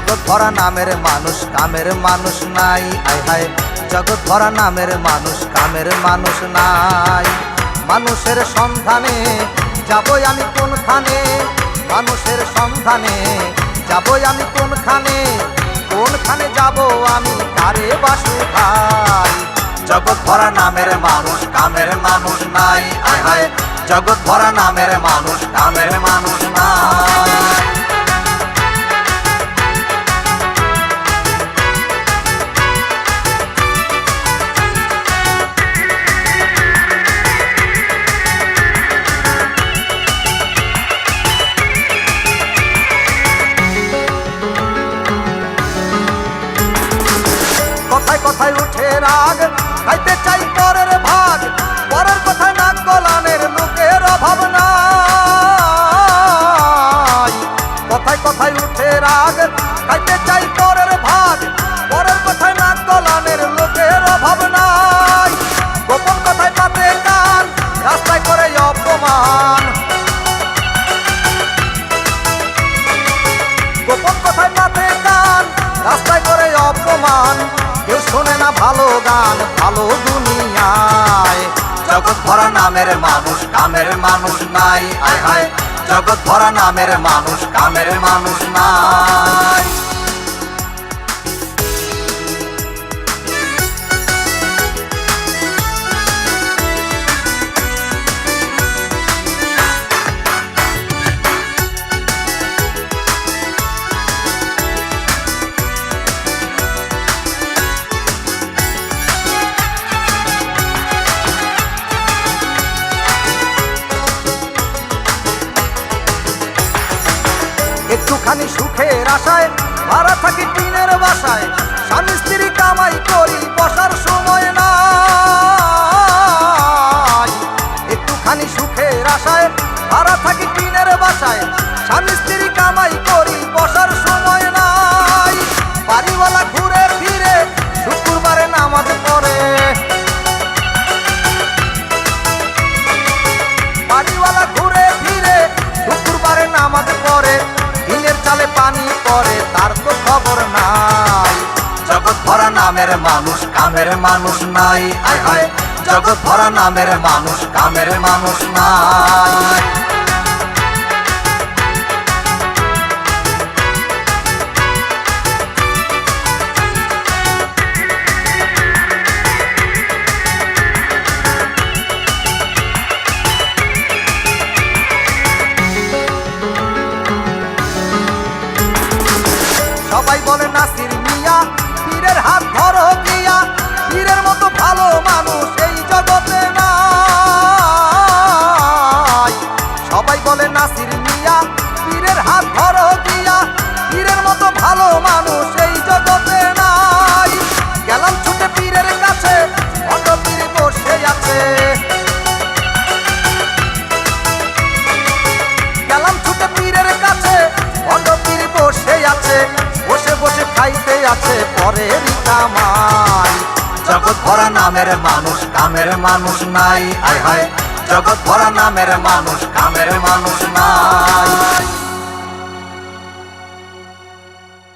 ভরা নামের মানুষ, কামের মানুষ নাই। আয় হায় জগৎ ভরা নামের মানুষ, কামের মানুষ নাই। মানুষের সন্ধানে যাবই আমি কোনখানে? মানুষের সন্ধানে যাবই আমি কোনখানে? কোনখানে যাব আমি? কারে বাসু ভাই? জগৎ ভরা নামের মানুষ, কামের মানুষ নাই। আয় হায় জগৎ ভরা নামের মানুষ, কামের মানুষ নাই। কথায় উঠে রাগ খাইতে চাই পরের ভাগ। পরের কথায় নাক গলানের লোকের অভাব নাই। কথায় কথায় উঠে রাগ খাইতে চাই পরের ভাগ। পরের কথায় নাক গলানের লোকের অভাব নাই। গোপন কথায় পাতে কান, রাস্তায় করে অপমান। গোপন কথায় পাতে কান, রাস্তায় করে অপমান। শোনে না ভালো গান, ভালো দুনিয়ায়। জগৎ ভরা নামের মানুষ, কামের মানুষ নাই। আয় হায়, জগৎ ভরা নামের মানুষ, কামের মানুষ নাই। একটুখানি সুখের আশায়, ভাড়া থাকি টিনের বাসায়। স্বামী স্ত্রী কামাই করি, বসার সময় না একটুখানি সুখের আশায়, ভাড়া থাকি টিনের বাসায়। স্বামী স্ত্রী নামের মানুষ, কামের মানুষ নাই। জগৎ ভরা নামের মানুষ, কামের মানুষ নাই। সবাই বলে মিয়া পীরের হাত ধরো গিয়া পীরের মতো ভালো মানুষ এই জগতে নাই। সবাই বলে নাসির মিয়া, পীরের হাত ধরো গিয়া পীরের মতো ভালো মানুষ এই জগতে নাই। গেলাম ছুটে পীরের কাছে, অন্য পীর বসে আছে। গেলাম ছুটে পীরের কাছে, অন্য পীর বসে আছে। খাইতে আছে পরের কামাই। জগৎ ভরা নামের মানুষ, কামের মানুষ নাই। আয় হায়, জগৎ ভরা নামের মানুষ, কামের মানুষ নাই।